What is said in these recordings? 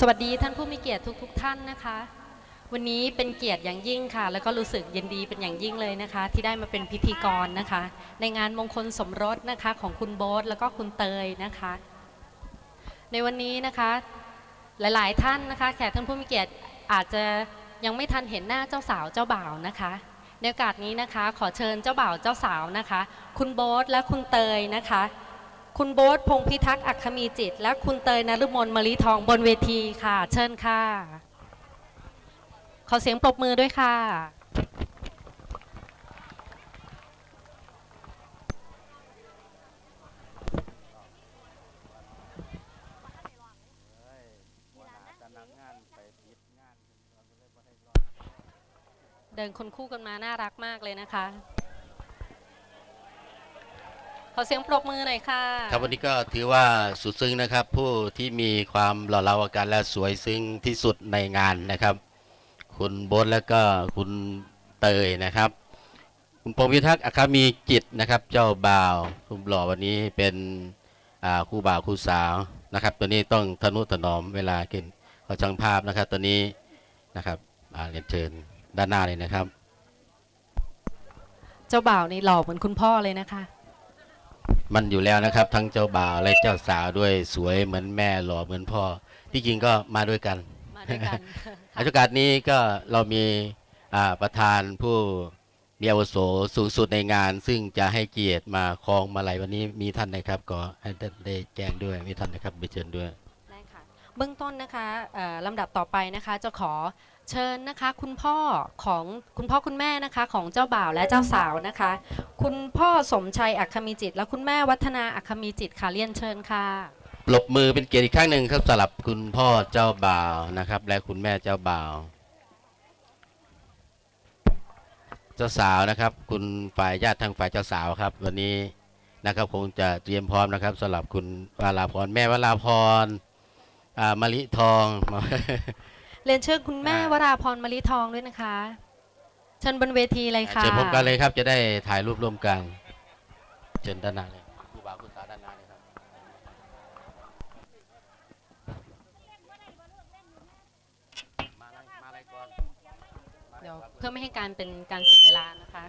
สวัสดีท่านผู้มีเกียรติทุกๆทท่านนะคะ วันนี้เป็นเกียรติอย่างยิ่งค่ะ แล้วก็รู้สึกยินดีเป็นอย่างยิ่งเลยนะคะ ที่ได้มาเป็นพิธีกรนะคะ ในงานมงคลสมรสนะคะของคุณโบ๊ทแล้วก็คุณเตยนะคะ ในวันนี้นะคะหลายๆ ท่านนะคะแขกท่านผู้มีเกียรติอาจจะยังไม่ทันเห็นหน้าเจ้าสาวเจ้าบ่าวนะคะในโอกาสนี้นะคะ ขอเชิญเจ้าบ่าวเจ้าสาวนะคะ คุณโบ๊ทและคุณเตยนะคะ คุณโบ๊ทพงพิทักษ์อัคคมีจิต และคุณเตยนฤมลมลิทองบนเวทีค่ะ เชิญค่ะ ขอเสียงปรบมือด้วยค่ะ เดินคนคู่กันมาน่ารักมากเลยนะคะ อเสียงปรบมือหน่อยค่ะ ครับวันนี้ก็ถือว่าสุดซึ้งนะครับ ผู้ที่มีความหล่อเหลาอาการและสวยซึ้งที่สุดในงานนะครับ คุณโบทและก็คุณเตยนะครับ คุณพงษ์พิทักษ์อัคามีจิตนะครับ เจ้าบ่าวคุณหล่อวันนี้เป็นอ่าคู่บ่าวคู่สาวนะครับ ตัวนี้ต้องทนุถนอมเวลากินเขาช่างภาพนะครับ ตัวนี้นะครับอ่าเรียนเชิญด้านหน้าเลยนะครับ เจ้าบ่าวนี่หล่อเหมือนคุณพ่อเลยนะคะ มันอยู่แล้วนะครับ ทั้งเจ้าบ่าวและเจ้าสาวด้วยสวยเหมือนแม่หล่อเหมือนพ่อ ที่จริงก็มาด้วยกันมาด้วยกันอาชการนี้ก็เรามีอ่าประธานผู้มีอาวุโสสูงสุดในงาน ซึ่งจะให้เกียรติมาครองมาลัยวันนี้มีท่านนะครับก็ให้ท่านได้แจ้งด้วยมีท่านนะครับไปเชิญด้วยได้ค่ะเบื้องต้นนะคะเอ่อลำดับต่อไปนะคะจะขอ เชิญนะคะคุณพ่อของคุณพ่อคุณแม่นะคะ ของเจ้าบ่าวและเจ้าสาวนะคะ คุณพ่อสมชัยอัคคมีจิต และคุณแม่วัฒนาอัคคมีจิตค่ะเรียนเชิญค่ะปรบมือเป็นเกียรติอีกครั้งหนึ่งครับสำหรับคุณพ่อเจ้าบ่าวนะครับ และคุณแม่เจ้าบ่าว เจ้าสาวนะครับ คุณฝ่ายญาติทางฝ่ายเจ้าสาวครับ วันนี้นะครับคงจะเตรียมพร้อมนะครับสำหรับคุณวราพรแม่วราพรอ่ามะลิทอง เรียนเชิญคุณแม่อ่าวราพรมะลิทองด้วยนะคะ เชิญบนเวทีเลยค่ะ เชิญพบกันเลยครับ จะได้ถ่ายรูปร่วมกัน เชิญด้านหน้าเลยผู้บ่าวผู้สาวด้านหน้าเลยครับ มาเลยมาเลยก่อนเดี๋ยวเพื่อไม่ให้การเป็นการเสียเวลานะคะ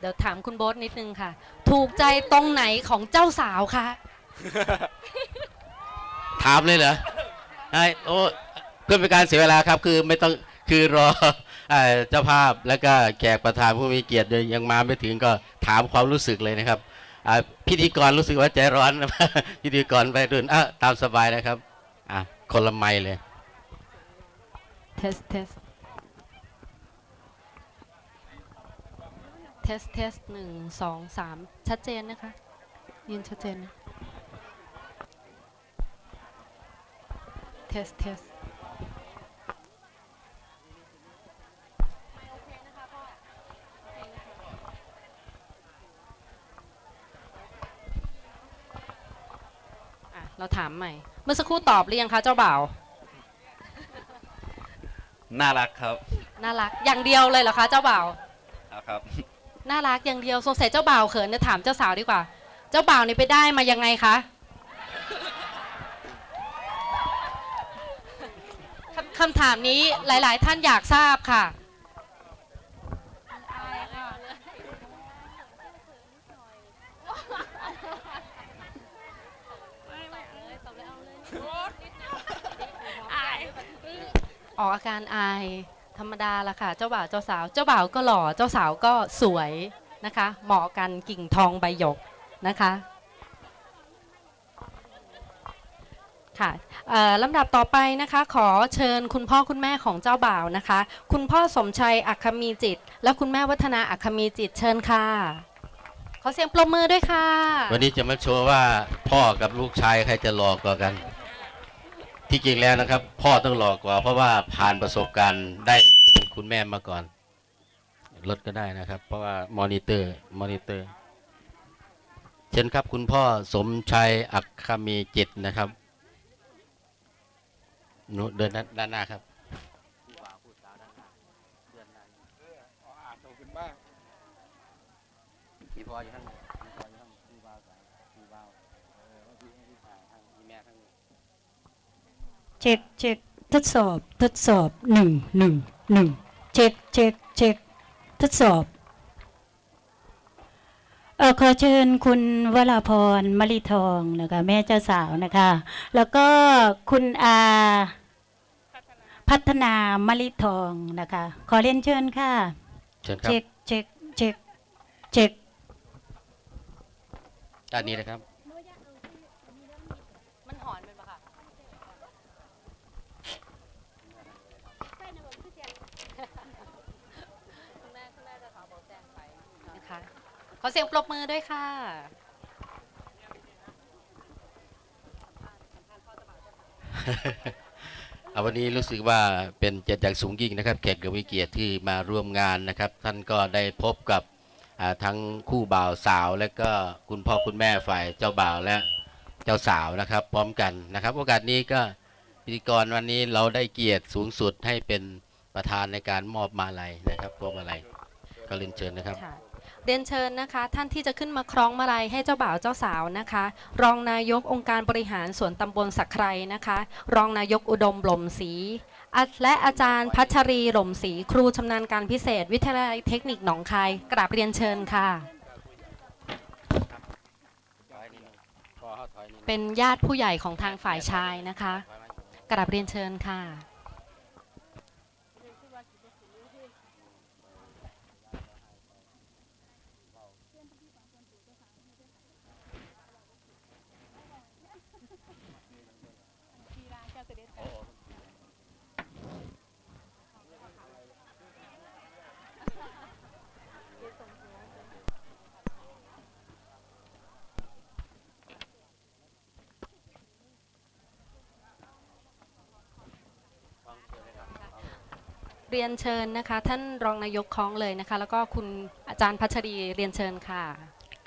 เดี๋ยวถามคุณโบ๊ทนิดนึงค่ะ ถูกใจตรงไหนของเจ้าสาวคะ ถามเลยเหรอไอ้โอ้ เพื่อเป็นการเสียเวลาครับคือไม่ต้องคือรอเจ้าภาพแล้วก็แขกประธานผู้มีเกียรติยังมาไม่ถึงก็ถามความรู้สึกเลยนะครับพิธีกรรู้สึกว่าใจร้อนพิธีกรไปรุ่นอะตามสบายนะครับอะคนละไมเลยเทสเทสเทสเทสหนึ่งสองสามชัดเจนนะคะยืนชัดเจนนะเทสเทส เราถามใหม่ เมื่อสักครู่ตอบหรือยังคะเจ้าบ่าว น่ารักครับน่ารัก อย่างเดียวเลยเหรอคะเจ้าบ่าว เอาครับ น่ารักอย่างเดียวสงสัยเจ้าบ่าวเขินจะถามเจ้าสาวดีกว่า เจ้าบ่าวนี่ไปได้มายังไงคะคำคำถามนี้หลาย ๆ ท่านอยากทราบค่ะ ออกอาการอายธรรมดาละค่ะ เจ้าบ่าวเจ้าสาว เจ้าบ่าวก็หล่อ เจ้าสาวก็สวยนะคะ เหมาะกันกิ่งทองใบหยกนะคะค่ะลำดับต่อไปนะคะขอเชิญคุณพ่อคุณแม่ของเจ้าบ่าวนะคะ คุณพ่อสมชัยอัคคมีจิต และคุณแม่วัฒนาอัคคมีจิตเชิญค่ะ ขอเสียงปรบมือด้วยค่ะ วันนี้จะมาโชว์ว่าพ่อกับลูกชายใครจะหลอกกว่ากัน ที่จริงแล้วนะครับ พ่อต้องหลอกกว่า เพราะว่าผ่านประสบการณ์ได้เป็นคุณแม่มาก่อนลดก็ได้นะครับ เพราะว่ามอนิเตอร์มอนิเตอร์เช่นครับคุณพ่อสมชัยอัคคมีจิตนะครับหนูเดินด้านหน้าครับพี่พ่ออยู่ข้างในพี่พ่ออยู่ข้างพี่บ่าวสายพี่ บ่าวเออว่าพี่ให้พี่ชายข้างพี่แม่ข้างนี้เจ็ดเจ็ดทดสอบทดสอบหนึ่งหนึ่งหนึ่งเช็คเช็คเช็คทดสอบเออขอเชิญคุณวราพรมลิทองนะคะแม่เจ้าสาวนะคะ แล้วก็คุณอาพัฒนามลิทองนะคะ ขอเรียนเชิญค่ะเชิญครับเช็คเช็คเช็คเช็คด้านนี้นะครับ มันหอนเป็นปะคะคุณแม่คุณแม่จะขอบอกแจ้งไปนะคะข อเสียงปรบมือด้วยค่ะเอาวันนี้รู้สึกว่าเป็นเกียรติอย่างสูงยิ่งนะครับแขกกับวิเกียรติที่มาร่วมงานนะครับ ท่านก็ได้พบกับอ่าทั้งคู่บ่าวสาว และก็คุณพ่อคุณแม่ฝ่ายเจ้าบ่าวและเจ้าสาวนะครับ พร้อมกันนะครับ โอกาสนี้ก็พิธีกรวันนี้เราได้เกียรติสูงสุดให้เป็นประธานในการมอบมาลัยนะครับพวงมาลัยก็เรียนเชิญนะครับ ค่ะ เรียนเชิญนะคะ ท่านที่จะขึ้นมาคล้องมาลัยให้เจ้าบ่าวเจ้าสาวนะคะ รองนายกองค์การบริหารส่วนตำบลสักไครนะคะ รองนายกอุดมหล่มศรีและอาจารย์พัชรีหล่มศรีครูชำนาญการพิเศษ วิทยาลัยเทคนิคหนองคายกราบเรียนเชิญค่ะ เป็นญาติผู้ใหญ่ของทางฝ่ายชายนะคะกราบเรียนเชิญค่ะ รียนเชิญนะคะ ท่านรองนายกคล้องเลยนะคะ แล้วก็คุณอาจารย์พัชรีเรียนเชิญค่ะ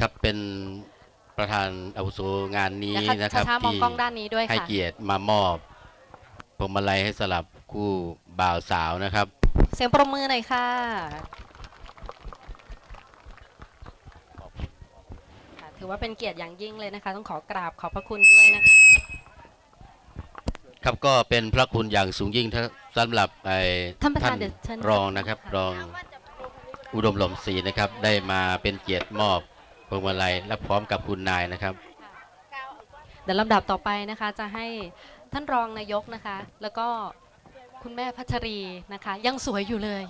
ครับเป็นประธานอาวุโสงานนี้นะคะนะครับช้าๆมองที่กล้องด้านนี้ด้วยให้ค่ะ เกียรติมามอบพวงมาลัยให้สลับคู่บ่าวสาวนะครับ เสียงปรบมือหน่อยค่ะค่ะ ถือว่าเป็นเกียรติอย่างยิ่งเลยนะคะ ต้องขอกราบขอบพระคุณด้วยนะคะ ครับก็เป็นพระคุณอย่างสูงยิ่งถ้าสำหรับไอ้ท่านประธานเดี๋ยวเชิญรองนะครับรองอุดมหลมศรีนะครับ ได้มาเป็นเกียรติมอบพวงมาลัยและพร้อมกับคุณนายนะครับ เดี๋ยวลำดับต่อไปนะคะจะให้ท่านรองนายกนะคะ แล้วก็คุณแม่พัชรีนะคะ ยังสวยอยู่เลย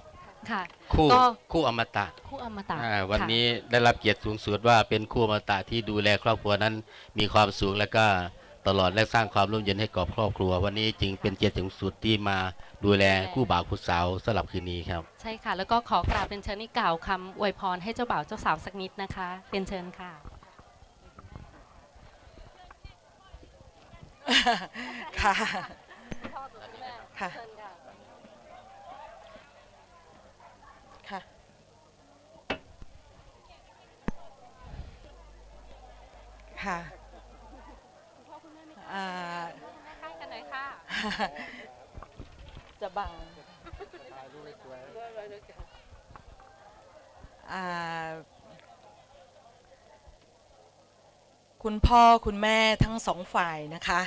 ค่ะ คู่ก็ คู่อมตะคู่อมตะอ่าวันค่ะนี้ได้รับเกียรติสูงสุดว่าเป็นคู่อมตะที่ดูแลครอบครัวนั้นมีความสูงและก็ ตลอดและสร้างความร่มเย็นให้กับครอบครัว วันนี้จึงเป็นเกียรติสูงสุดที่มาดูแลคู่บ่าวคู่สาวสลับคืนนี้ครับ ใช่ค่ะ แล้วก็ขอกราบเป็นเชิญนี่กล่าวคำอวยพรให้เจ้าบ่าวเจ้าสาวสักนิดนะคะ เป็นเชิญค่ะ ค่ะ ค่ะ ค่ะ ค่ะอ่า ใกล้กันหน่อยค่ะ จะบังอ่าคุณพ่อคุณแม่ทั้งสองฝ่ายนะคะ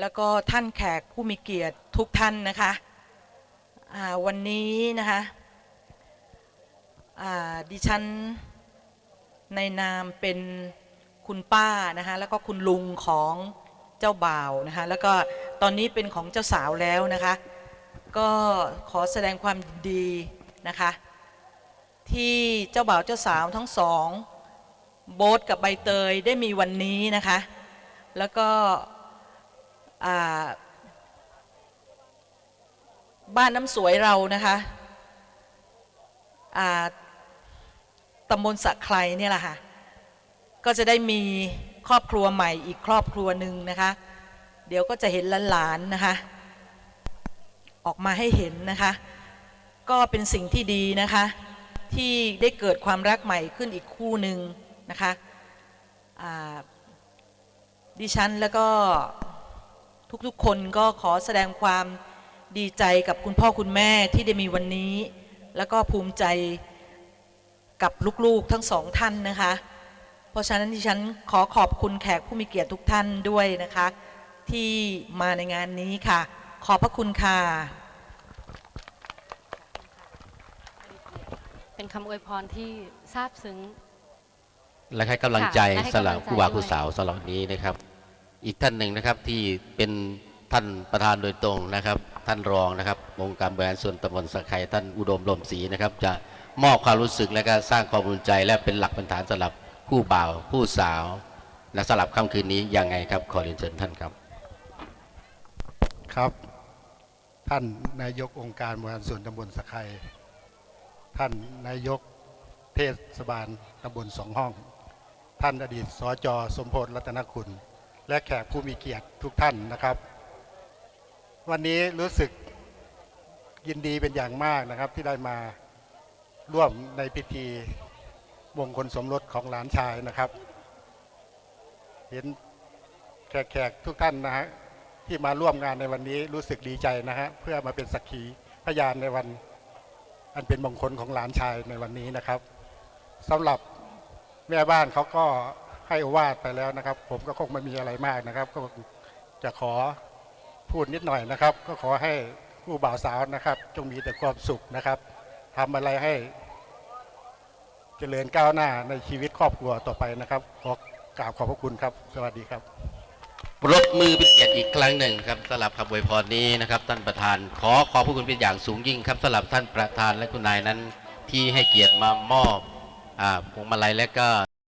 แล้วก็ท่านแขกผู้มีเกียรติทุกท่านนะคะวันนี้นะคะดิฉันในนามเป็นคุณป้านะคะแล้วก็คุณลุงของเจ้าบ่าวนะคะแล้วก็ ตอนนี้เป็นของเจ้าสาวแล้วนะคะ ก็ขอแสดงความดีนะคะ ที่เจ้าบ่าวเจ้าสาวทั้งสองโบ๊ทกับใบเตยได้มีวันนี้นะคะ แล้วก็บ้านน้ำสวยเรานะคะตำบลสะไครเนี่ยแหละค่ะ ก็จะได้มีครอบครัวใหม่อีกครอบครัวหนึ่งนะคะ เดี๋ยวก็จะเห็นหลานๆนะคะ ออกมาให้เห็นนะคะ ก็เป็นสิ่งที่ดีนะคะ ที่ได้เกิดความรักใหม่ขึ้นอีกคู่หนึ่งนะคะดิฉันแล้วก็ทุกๆคนก็ขอแสดงความดีใจกับคุณพ่อคุณแม่ที่ได้มีวันนี้ แล้วก็ภูมิใจกับลูกๆทั้งสองท่านนะคะ เพราะฉะนั้นดิฉันขอขอบคุณแขกผู้มีเกียรติทุกท่านด้วยนะคะ ที่มาในงานนี้ค่ะ ขอบพระคุณค่ะ เป็นคำอวยพรที่ซาบซึ้ง และให้กำลังใจค่ะและให้สำหรับกำลังใจ ผู้บ่าวด้วยผู้สาวสำหรับวันนี้นะครับ อีกท่านหนึ่งนะครับที่เป็นท่านประธานโดยตรงนะครับ ท่านรองนะครับองค์การบริหารส่วนตำบลสะไครท่านอุดมลมศรีนะครับ จะมอบความรู้สึกและก็สร้างความอุ่นใจ และเป็นหลักเป็นฐานสำหรับผู้บ่าวผู้สาว และสำหรับค่ำคืนนี้ยังไงครับขอเรียนเชิญท่านครับ ครับ ท่านนายกองค์การบริหารส่วนตำบลสะไครท่านนายกเทศบาลตำบลสองห้อง ท่านอดีตสจสมพลรัตนคุณ และแขกผู้มีเกียรติทุกท่านนะครับ วันนี้รู้สึกยินดีเป็นอย่างมากนะครับที่ได้มาร่วมในพิธีมงคลสมรสของหลานชายนะครับ เห็นแขกๆทุกท่านนะฮะ ที่มาร่วมงานในวันนี้รู้สึกดีใจนะฮะเพื่อมาเป็นสักขีพยานในวัน อันเป็นมงคลของหลานชายในวันนี้นะครับสำหรับแม่บ้านเขาก็ให้อวาดไปแล้วนะครับ ผมก็คงไม่มีอะไรมากนะครับ ก็จะขอพูดนิดหน่อยนะครับ ก็ขอให้ผู้บ่าวสาวนะครับ จงมีแต่ความสุขนะครับทำอะไรให้เจริญก้าวหน้าในชีวิตครอบครัวต่อไปนะครับ ขอกราบขอบพระคุณครับ สวัสดีครับ รบมือเป็นเกียรติอีกครั้งหนึ่งครับสำหรับคำอวยพรนี้นะครับ ท่านประธาน ขอขอบพระคุณเป็นอย่างสูงยิ่งครับสำหรับท่านประธานและคุณนายนั้นที่ให้เกียรติมามอบพวงมาลัยและก็